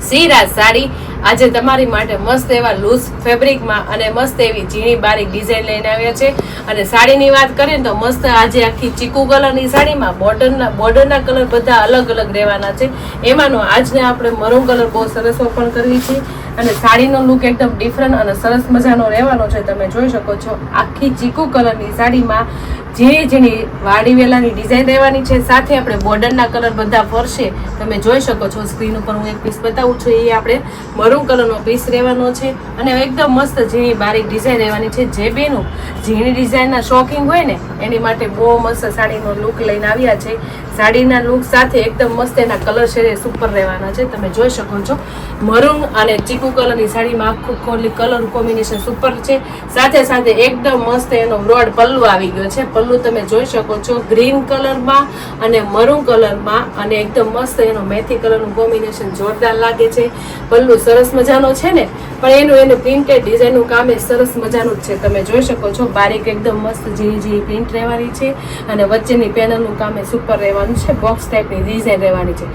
સિરાજ સાડી આજે તમારી માટે મસ્ત એવા લૂઝ ફેબ્રિકમાં અને મસ્ત એવી ઝીણી બારીક ડિઝાઇન લઈને આવ્યા છે. અને સાડીની વાત કરીએ તો મસ્ત આજે આખી ચીકુ કલરની સાડીમાં બોર્ડરના બોર્ડરના કલર બધા અલગ અલગ રહેવાના છે. એમાંનો આજને આપણે મરૂન કલર બહુ સરસ ઓપન કરવી છે. અને સાડીનો લુક એકદમ ડિફરન્ટ અને સરસ મજાનો રહેવાનો છે. તમે જોઈ શકો છો આખી ચીકુ કલરની સાડીમાં ઝીણી ઝીણી વાડી વેલાની ડિઝાઇન રહેવાની છે. સાથે આપણે બોર્ડરના કલર બધા ફરશે. તમે જોઈ શકો છો સ્ક્રીન ઉપર હું એક પીસ બતાવું છું. એ આપણે મરૂન કલરનો પીસ રહેવાનો છે. અને એકદમ મસ્ત ઝીણી બારીક ડિઝાઇન રહેવાની છે. જે બેનું ઝીણી ડિઝાઇનના શોખિંગ હોય ને, એની માટે બહુ મસ્ત સાડીનો લુક લઈને આવ્યા છે. સાડીના લુક સાથે એકદમ મસ્ત એના કલર શેડ સુપર રહેવાના છે. તમે જોઈ શકો છો. મરૂન અને ચીકુ કલરની સાડીમાં આખું ખોલી કલર કોમ્બિનેશન સુપર છે. સાથે સાથે એકદમ મસ્ત એનો બ્રોડ પલ્લુ આવી ગયો છે. પલ્લુ તમે જોઈ શકો છો ગ્રીન કલરમાં અને મરૂન કલરમાં અને એકદમ મસ્ત એનો મેથી કલરનું કોમ્બિનેશન જોરદાર લાગે છે. પલ્લુ સરસ મજાનો છે ને? પણ એનું એનું પ્રિન્ટેડ ડિઝાઇનનું કામ એ સરસ મજાનું જ છે. તમે જોઈ શકો છો, બારીક એકદમ મસ્ત ઝીણી ઝીણી પ્રિન્ટ રહેવાની છે અને વચ્ચેની પેનલનું કામ એ સુપર રહેવાનું છે. બોક્સ ટાઈપની ડિઝાઇન રહેવાની છે.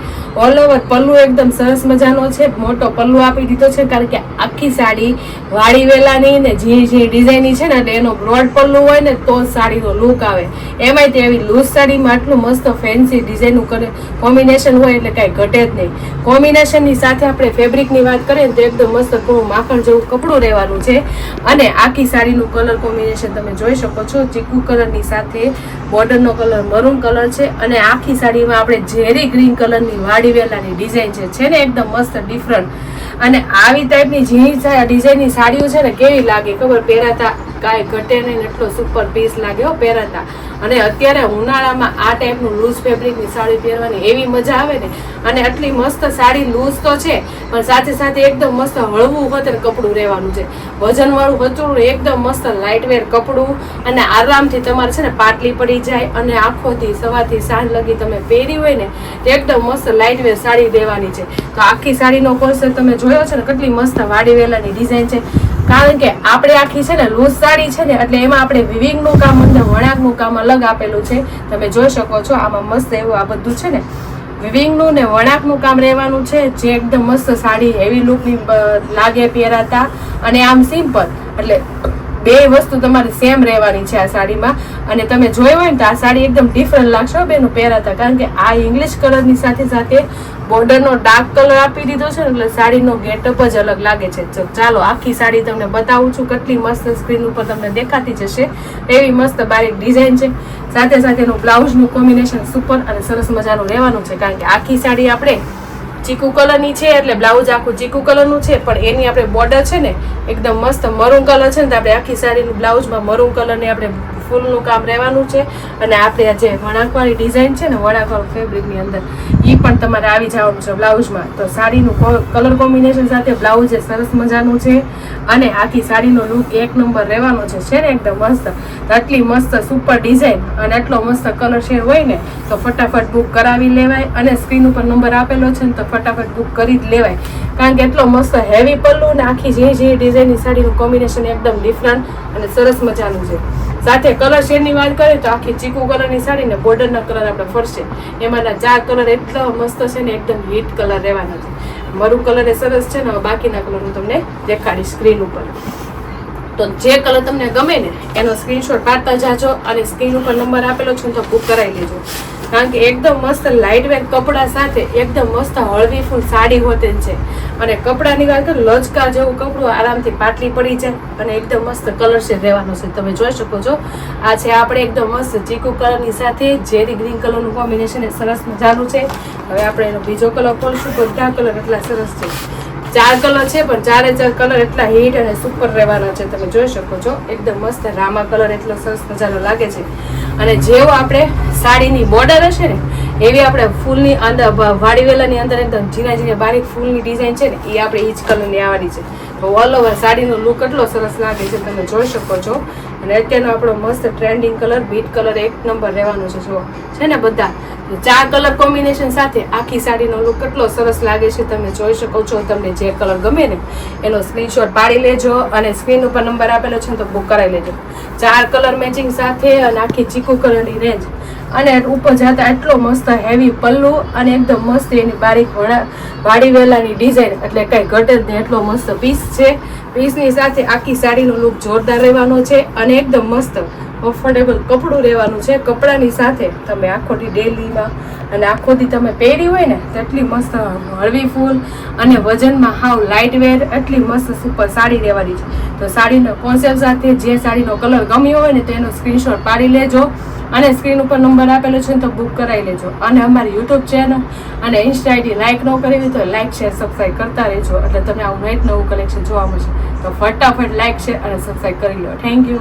ઓલ ઓવર પલ્લુ એકદમ સરસ મજાનો છે. મોટો પલ્લુ આપી દીધો છે, કારણ કે આખી સાડી વાળી વેલાની ને ઝીણી ઝીણી ડિઝાઇનની છે ને, એટલે એનો બ્રોડ પલ્લુ હોય ને, તો સાડીનો લુક આવે. એમાંય તે એવી લૂઝ સાડીમાં આટલું મસ્ત ફેન્સી ડિઝાઇનનું કરે કોમ્બિનેશન હોય એટલે કાંઈ ઘટે જ નહીં. કોમ્બિનેશનની સાથે આપણે ફેબ્રિકની વાત કરીએ તો એકદમ મસ્ત થોડું માખણ જેવું કપડું રહેવાનું છે. અને આખી સાડીનું કલર કોમ્બિનેશન તમે જોઈ શકો છો. ચીકુ કલરની સાથે બોર્ડરનો કલર મરૂન કલર છે. અને આખી સાડીમાં આપણે ઝેરી ગ્રીન કલરની વાડી વેલાની ડિઝાઇન છે છે ને એકદમ મસ્ત ડિફરન્ટ અને આવી ટાઈપની ઝીણી ડિઝાઇનની સાડીઓ છે ને કેવી લાગે? ખબર? પહેરાતા કાંઈ ઘટે નહીં એટલો સુપર પીસ લાગે હો, પહેરાતા. અને અત્યારે ઉનાળામાં આ ટાઈપનું લૂઝ ફેબ્રિકની સાડી પહેરવાની એવી મજા આવે ને, અને આટલી મસ્ત સાડી લૂઝ તો છે, પણ સાથે સાથે એકદમ મસ્ત હળવું વતન કપડું રહેવાનું છે. વજનવાળું વચોળું એકદમ મસ્ત લાઇટ વેર કપડું, અને આરામથી તમારે છે ને પાટલી પડી જાય, અને આખોથી સવારથી સાંજ લગી તમે પહેરી હોય ને, તો એકદમ મસ્ત લાઇટ વેર સાડી દેવાની છે. તો આખી સાડીનો કોન્સેપ્ટ તમે જોયો છે ને, કેટલી મસ્ત વાડી વેલાની ડિઝાઇન છે. કારણ કે આપણે આખી છે ને લૂઝ સાડી છે ને એટલે એમાં આપણે વિવિંગનું કામ અને વણાકનું કામ અલગ આપેલું છે. તમે જોઈ શકો છો આમાં મસ્ત એવું આ બધું છે ને વિવિંગનું ને વણાકનું કામ રહેવાનું છે. જે એકદમ મસ્ત સાડી હેવી લુકની લાગે પહેરાતા. અને આમ સિમ્પલ એટલે બે વસ્તુ તમારી સેમ રહેવાની છે આ સાડીમાં. અને તમે જોઈ હોય ને તો આ સાડી એકદમ ડિફરન્ટ લાગશે બેનું પહેરાતા કારણ કે આ ઇંગ્લિશ કલરની સાથે સાથે બોર્ડરનો ડાર્ક કલર આપી દીધો છે ને, એટલે સાડીનો ગેટઅપ જ અલગ લાગે છે. ચાલો, આખી સાડી તમને બતાવું છું, કેટલી મસ્ત સ્ક્રીન ઉપર તમને દેખાતી જશે. એવી મસ્ત બારીક ડિઝાઇન છે. સાથે સાથે એનું બ્લાઉઝનું કોમ્બિનેશન સુપર અને સરસ મજાનું રહેવાનું છે. કારણ કે આખી સાડી આપણે ચીકુ કલરની છે એટલે બ્લાઉઝ આખું ચીકુ કલરનું છે, પણ એની આપણે બોર્ડર છે ને, એકદમ મસ્ત મરૂન કલર છે ને, તો આપણે આખી સાડીનું બ્લાઉઝમાં મરૂન કલરની આપણે ફૂલનું કામ રહેવાનું છે અને આપણે જે વણાકવાળી ડિઝાઇન છે ને વણાકવાળું ફેબ્રિકની અંદર એ પણ તમારે આવી જવાનું છે બ્લાઉઝમાં. તો સાડીનું કલર કોમ્બિનેશન સાથે બ્લાઉઝ એ સરસ મજાનું છે અને આખી સાડીનો લુક એક નંબર રહેવાનો છે. છે ને એકદમ મસ્ત? આટલી મસ્ત સુપર ડિઝાઇન અને આટલો મસ્ત કલર શેડ હોય ને, તો ફટાફટ બુક કરાવી લેવાય અને સ્ક્રીન ઉપર નંબર આપેલો છે ને, તો ફટાફટ બુક કરી જ લેવાય. કારણ કે એટલો મસ્ત હેવી પલ્લું ને આખી જે જે ડિઝાઇનની સાડીનું કોમ્બિનેશન એકદમ ડિફરન્ટ અને સરસ મજાનું છે. સાથે કલર શેડની વાત કરીએ તો આખી ચીકુ કલરની સાડી ને બોર્ડરના કલર આપણે ફરશે. એમાંના ચાર કલર એટલા મસ્ત છે ને એકદમ હિટ કલર રહેવાના છે. મરૂ કલર એ સરસ છે ને હવે બાકીના કલર હું તમને દેખાડીશ સ્ક્રીન ઉપર. તો જે કલર તમને ગમે ને એનો સ્ક્રીનશોટ પાડતા જાજો અને સ્ક્રીન ઉપર નંબર આપેલો છે તો બુક કરાવી લેજો. કારણ કે એકદમ મસ્ત લાઇટ વેટ કપડા સાથે એકદમ મસ્ત હળવી ફૂલ સાડી હોતે છે. અને કપડાની વાત કરું લચકા જેવું કપડું આરામથી પાટલી પડી જાય અને એકદમ મસ્ત કલર શેડ રહેવાનો છે. તમે જોઈ શકો છો. આ છે આપણે એકદમ મસ્ત ચીકુ કલરની સાથે ઝેરી ગ્રીન કલરનું કોમ્બિનેશન એ સરસ મજાનું છે. હવે આપણે એનો બીજો કલર ખોલશું. બધા કલર એટલા સરસ છે. ચાર કલર છે, પણ ચારે ચાર કલર એટલા હિટ અને સુપર રહેવાના છે. તમે જોઈ શકો છો, એકદમ મસ્ત રામા કલર એટલો સરસ મજાનો લાગે છે. અને જેવો આપણે સાડીની બોર્ડર હશે ને, એવી આપણે ફૂલની અંદર વાડીવેલાની અંદર એકદમ ઝીણા ઝીણા બારીક ફૂલની ડિઝાઇન છે ને, એ આપણે જ કલરની આવવાની છે. તો ઓલ ઓવર સાડીનો લુક એટલો સરસ લાગે છે, તમે જોઈ શકો છો. અને અત્યારનો આપણો મસ્ત ટ્રેન્ડિંગ કલર બીટ કલર એક નંબર રહેવાનો છે જો છે ને બધા? ચાર કલર કોમ્બિનેશન સાથે આખી સાડીનો લુક કેટલો સરસ લાગે છે તમે જોઈ શકો છો. તમને જે કલર ગમે ને એનો સ્ક્રીનશોટ પાડી લેજો અને સ્ક્રીન ઉપર નંબર આપેલો છે તો બુક કરાવી લેજો. ચાર કલર મેચિંગ સાથે અને આખી ચીકુ કલરની રેન્જ અને ઉપર જતા એટલો મસ્ત હેવી પલ્લુ અને એકદમ મસ્ત એની બારીક વાડી વેલાની ડિઝાઇન એટલે કંઈ ઘટે જ નહીં, એટલો મસ્ત પીસ છે. પીસની સાથે આખી સાડીનો લુક જોરદાર રહેવાનો છે અને એકદમ મસ્ત કમ્ફર્ટેબલ કપડું રહેવાનું છે, કપડાની સાથે તમે આખોથી ડેલીમાં અને આખોથી તમે પહેરી હોય ને, તો એટલી મસ્ત હળવી ફૂલ અને વજનમાં હાવ લાઇટ વેર એટલી મસ્ત સુપર સાડી રહેવાની છે. તો સાડીનો કોન્સેપ્ટ સાથે જે સાડીનો કલર ગમ્યો હોય ને, તો એનો સ્ક્રીનશોટ પાડી લેજો અને સ્ક્રીન ઉપર નંબર આપેલો છે ને, તો બુક કરાવી લેજો. અને અમારી યુટ્યુબ ચેનલ અને ઇન્સ્ટા આઈડી લાઇક ન કરી હોય તો લાઇક શેર સબસ્ક્રાઈબ કરતા રહેજો. એટલે તમને આવું નવું કલેક્શન જોવા મળશે. તો ફટાફટ લાઇક શેર અને સબસ્ક્રાઈબ કરી લો. Thank you